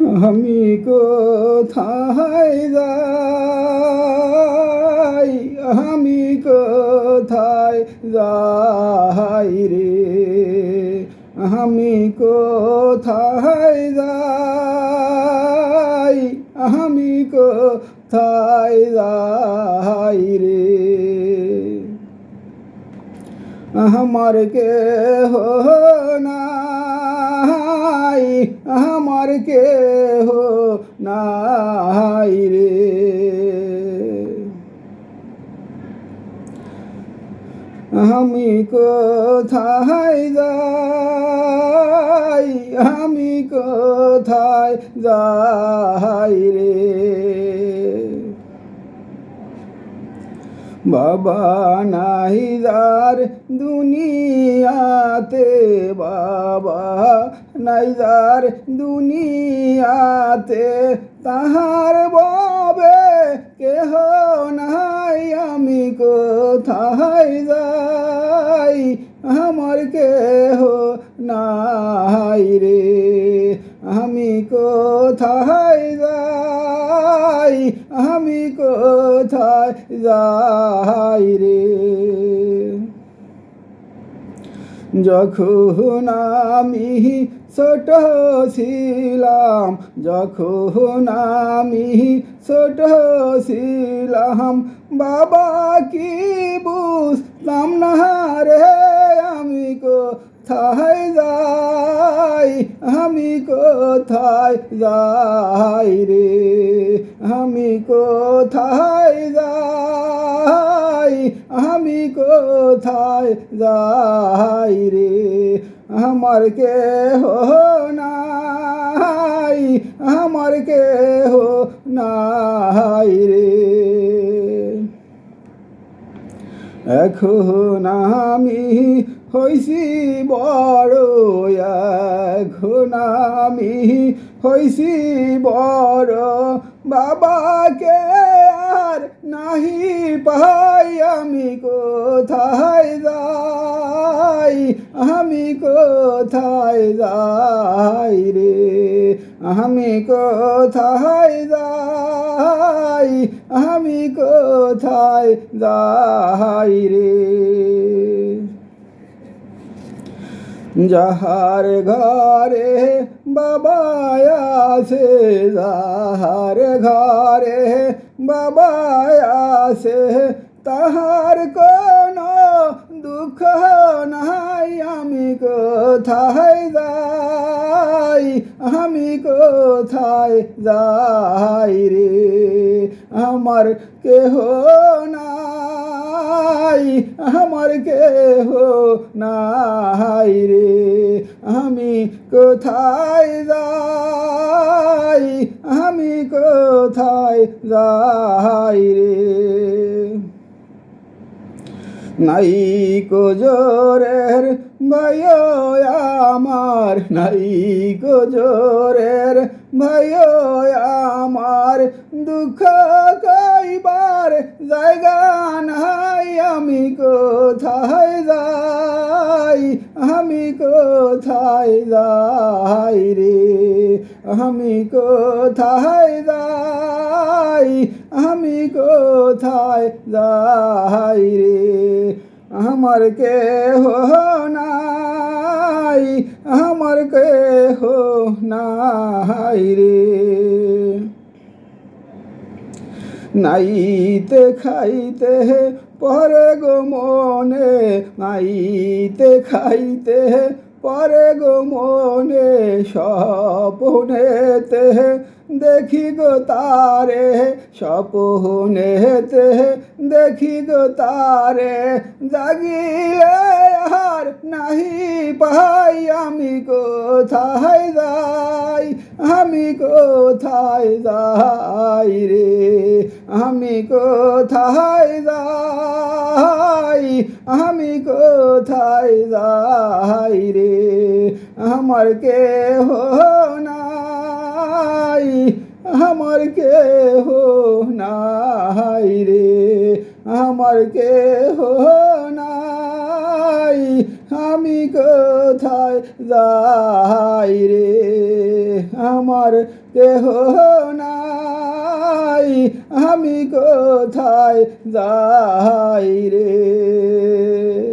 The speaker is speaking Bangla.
আমি কোথায় যাই? আমি কোথায় যাই রে? আমি কোথায় যাই? আমি কোথায় যাই রে? আমার কে হো নাই। আমার কে হো নাই রে। আমি কোথায় যাই? আমি কোথায় যাই রে? বাবা নাইদার দুনিয়াতে, বাবা নাইদার দুনিয়াতে, তাহার বাবে কেহ নাই, আমি কোথায় যাই? আমার কেহ নাই রে, আমি কোথায় যাই আমি কোথায় যাই রে? যখন আমি ছোট ছিলাম, যখন আমি ছোট ছিলাম, বাবা কি বুঝতাম না রে? আমি কোথায় যাই আমি কোথায় যাই রে? আমি কোথায় যাই? আমি কোথায় যাই রে? আমার কে হো নাই, আমার কে হো নাই রে। এখন আমি হইছি বড় এখন আমি হইছি বড় বাবাকে আর নাহি পাই আমি কোথায় যাই? আমি কোথায় যাই রে? আমি কোথায় যাই? আমি কোথায় যাই রে? যাহার ঘরে বাবা আছে, যাহার ঘরে বাবা আছে, তাহার কোনো দুঃখ নাই। আমি কোথায় যাই রে? আমার কেহ নাই, আমার কেহ নাই রে। আমি কোথায় যাই, আমি কোথায় যাই রে? নাই কোজোরের ভাই আমার, নাই কোজোরের ভাই আমার। দুঃখ কইবার জায়গা নাই, আমি কোথায় যাই? আমি কোথায় যাই রে? আমি কোথায় যাই? আমি কোথায় যাই রে? আমার কে হো নাই, আমার কে হো নাই রে। নাইতে খাইতে পরে গো মনে। নাইতে খাইতে পরে গো মনে। স্বপনেতে দেখি গো তারে। স্বপনেতে দেখি গো তারে। জাগিলে আর নাহি পাই, আমি কোথায় যাই? আমি কোথায় যাই রে? আমি কোথায় যাই? আমি কোথায় যাই রে? আমার কে হো নাই। আমার কে হো নাই রে। আমার কে হো নাই। আমি কোথায় যাই রে? আমার কেহ নাই। আমি কোথায় যাই রে?